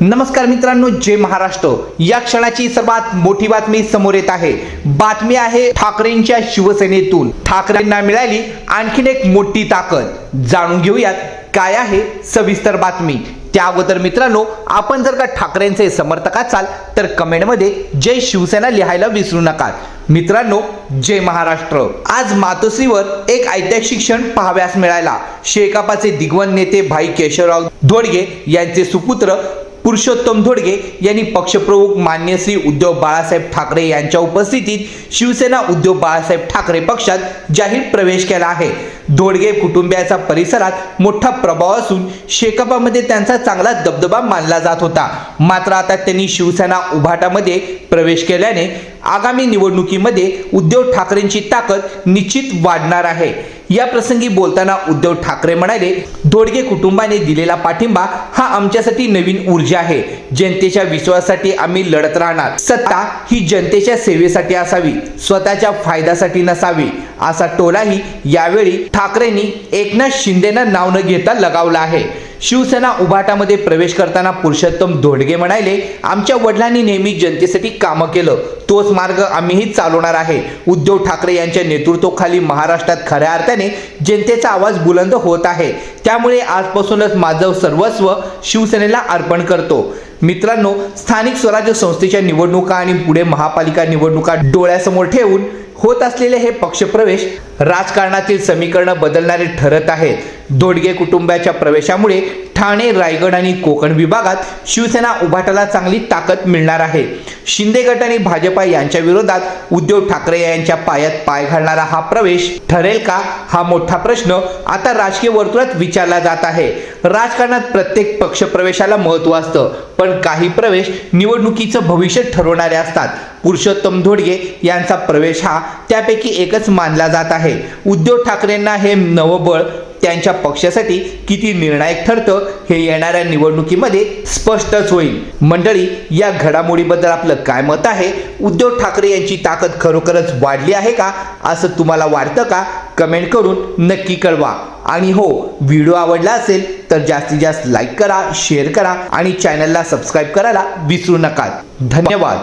नमस्कार मित्रांनो जय महाराष्ट्र. या क्षणाची सर्वात मोठी बातमी समोर येत आहे. बातमी आहे ठाकरेंच्या शिवसेनेतून. ठाकरेंना मिळाली आणखीन एक मोठी ताकद. जाणून घेऊयात काय आहे सविस्तर बातमी. त्या अगोदर मित्रांनो आपण जर का ठाकरेंचे समर्थक असाल तर कमेंटमध्ये जय शिवसेना लिहायला विसरू नका. मित्रांनो जय महाराष्ट्र. आज मातोश्रीवर एक ऐतिहासिक क्षण पाहाव्यास मिळाला शेकापाचे दिग्वन नेते भाई केशवराव धोडगे यांचे सुपुत्र पुरुषोत्तम धोडगे यांनी पक्षप्रमुख मान्य श्री उद्धव बाळासाहेब ठाकरे यांच्या उपस्थितीत शिवसेना उद्धव बाळासाहेब ठाकरे पक्षात जाहीर प्रवेश केला आहे. धोडगे कुटुंबियाचा परिसरात मोठा प्रभाव असून शेकापामध्ये त्यांचा चांगला दबदबा मानला जात होता. मात्र आता त्यांनी शिवसेना उभाटामध्ये प्रवेश केल्याने आगामी निवडणुकीमध्ये उद्धव ठाकरेंची ताकद निश्चित वाढणार आहे. या प्रसंगी बोलताना उद्धव ठाकरे म्हणाले दोडगे कुटुंबाने दिलेला पाठिंबा हा आमच्यासाठी नवीन ऊर्जा आहे. जनतेच्या विश्वासासाठी आम्ही लढत राहणार. सत्ता ही जनतेच्या सेवेसाठी असावी स्वतःच्या फायद्यासाठी नसावी असा टोलाही यावेळी ठाकरेंनी एकनाथ शिंदेना नाव न घेता लगावला आहे. शिवसेना उभाटामध्ये प्रवेश करताना पुरुषोत्तम धोडगे म्हणाले आमच्या वडिलांनी नेहमी जनतेसाठी कामं केलं तोच मार्ग आम्हीही चालवणार आहे. उद्धव ठाकरे यांच्या नेतृत्वाखाली महाराष्ट्रात खऱ्या अर्थाने जनतेचा आवाज बुलंद होत आहे. त्यामुळे आजपासूनच माझं सर्वस्व शिवसेनेला अर्पण करतो. मित्रांनो स्थानिक स्वराज्य संस्थेच्या निवडणुका आणि पुढे महापालिका निवडणुका डोळ्यासमोर ठेवून होत असलेले हे पक्षप्रवेश राजकारणातील समीकरणं बदलणारे ठरत आहेत. दोडगे कुटुंबाच्या प्रवेशामुळे ठाणे रायगड आणि कोकण विभागात शिवसेना उभाटाला चांगली ताकद मिळणार आहे. शिंदे गट आणि भाजपा यांच्या विरोधात उद्धव ठाकरे यांच्या पायात पाय घालणारा हा प्रवेश ठरेल का? हा मोठा प्रश्न आता राजकीय वर्तुळात विचारला जात आहे. राजकारणात प्रत्येक पक्ष प्रवेशाला महत्त्व असतं पण काही प्रवेश निवडणुकीचं भविष्य ठरवणारे असतात. पुरुषोत्तम धोडगे यांचा प्रवेश हा त्यापैकी एकच मानला जात आहे. उद्धव ठाकरेंना हे नवबळ त्यांच्या पक्षासाठी किती निर्णायक ठरतं हे येणाऱ्या निवडणुकीमध्ये स्पष्टच होईल. मंडळी या घडामोडीबद्दल आपलं काय मत आहे? उद्धव ठाकरे यांची ताकद खरोखरच वाढली आहे का? असं तुम्हाला वाटतं का? कमेंट करून नक्की कळवा. आणि हो व्हिडिओ आवडला असेल तर जास्तीत जास्त लाईक करा शेअर करा आणि चॅनलला सबस्क्राईब करायला विसरू नका. धन्यवाद.